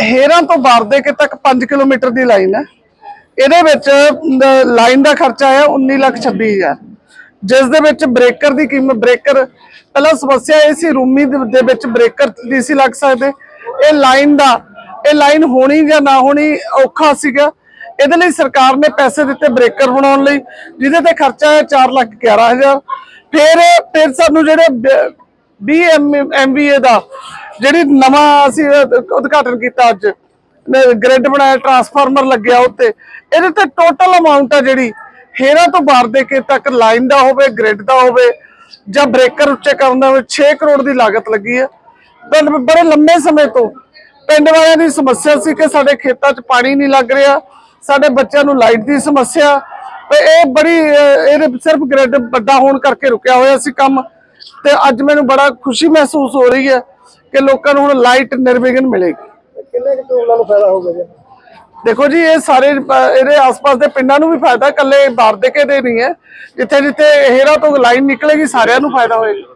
ਹੇਰਾਂ ਤੋਂ ਬਾਰਦੇ ਕੇ ਤੱਕ 5 ਕਿਲੋਮੀਟਰ ਦੀ ਲਾਈਨ ਹੈ। ਇਹਦੇ ਵਿੱਚ ਲਾਈਨ ਦਾ ਖਰਚਾ ਆਇਆ 19 ਲੱਖ 26 ਹਜ਼ਾਰ। ਜਿਸ ਦੇ ਵਿੱਚ ਬ੍ਰੇਕਰ ਦੀ ਕੀਮਤ, ਬ੍ਰੇਕਰ, ਪਹਿਲਾਂ ਸਮੱਸਿਆ ਇਹ ਸੀ ਰੂਮੀ ਦੇ ਵਿੱਚ ਬ੍ਰੇਕਰ ਨਹੀਂ ਸੀ ਲੱਗ ਸਕਦੇ। ਇਹ ਲਾਈਨ ਦਾ, ਇਹ ਲਾਈਨ ਹੋਣੀ ਜਾਂ ਨਾ ਹੋਣੀ ਔਖਾ ਸੀਗਾ। ਇਹਦੇ ਲਈ ਸਰਕਾਰ ਨੇ ਪੈਸੇ ਦਿੱਤੇ ਬ੍ਰੇਕਰ ਬਣਾਉਣ ਲਈ, ਜਿਹਦੇ ਤੇ ਖਰਚਾ ਹੈ 4 ਲੱਖ 11 ਹਜ਼ਾਰ। ਫਿਰ ਫਿਰ ਸਾਨੂੰ ਜਿਹੜੇ 20 ਐਮਵੀਏ ਦਾ ਜਿਹੜੀ ਨਵਾਂ ਅਸੀਂ ਉਦਘਾਟਨ ਕੀਤਾ ਅੱਜ ਗ੍ਰਿਡ ਬਣਾਇਆ ਟਰਾਂਸਫਾਰਮਰ ਲੱਗਿਆ ਉੱਤੇ, ਇਹਦੇ ਤੇ ਟੋਟਲ ਅਮਾਉਂਟ ਆ ਜਿਹੜੀ, ਹੇਰਾ ਤੋਂ ਬਾਹਰ ਦੇ ਕੇ ਤੱਕ ਲਾਈਨ ਦਾ ਹੋਵੇ ਗ੍ਰਿਡ ਦਾ ਹੋਵੇ, ਜਾਂ ਬ੍ਰੇਕਰ ਉੱਚੇ ਕਰਨ ਦਾ ਹੋਵੇ 6 ਕਰੋੜ ਦੀ ਲਾਗਤ ਲੱਗੀ ਹੈ ਪਿੰਡ ਬੜੇ ਲੰਮੇ ਸਮੇਂ ਤੋਂ ਪਿੰਡ ਵਾਲਿਆਂ ਦੀ ਸਮੱਸਿਆ ਸੀ ਕਿ ਸਾਡੇ ਖੇਤਾਂ 'ਚ ਪਾਣੀ ਨਹੀਂ ਲੱਗ ਰਿਹਾ, ਸਾਡੇ ਬੱਚਿਆਂ ਨੂੰ ਲਾਈਟ ਦੀ ਸਮੱਸਿਆ, ਤੇ ਇਹ ਬੜੀ, ਇਹਦੇ ਸਿਰਫ ਗ੍ਰਿਡ ਵੱਡਾ ਹੋਣ ਕਰਕੇ ਰੁਕਿਆ ਹੋਇਆ ਸੀ ਕੰਮ, ਤੇ ਅੱਜ ਮੈਨੂੰ ਬੜਾ ਖੁਸ਼ੀ ਮਹਿਸੂਸ ਹੋ ਰਹੀ ਹੈ ਕਿ ਲੋਕਾਂ ਨੂੰ ਹੁਣ ਲਾਈਟ ਨਿਰਵਿਘਨ ਮਿਲੇਗੀ। ਕਿੰਨੇ ਕੁ ਉਹਨਾਂ ਨੂੰ ਫਾਇਦਾ ਹੋਊਗਾ ਜੀ? ਦੇਖੋ ਜੀ ਇਹ ਸਾਰੇ ਇਹਦੇ ਆਸ-ਪਾਸ ਦੇ ਪਿੰਡਾਂ ਨੂੰ ਵੀ ਫਾਇਦਾ ਇਕੱਲੇ ਬਾਰਦੇਕੇ ਦੇ ਨਹੀਂ ਹੈ। ਜਿੱਥੇ ਜਿੱਥੇ ਹੇਰਾ ਤੋਂ ਲਾਈਨ ਨਿਕਲੇਗੀ ਸਾਰਿਆਂ ਨੂੰ ਫਾਇਦਾ ਹੋਏਗਾ।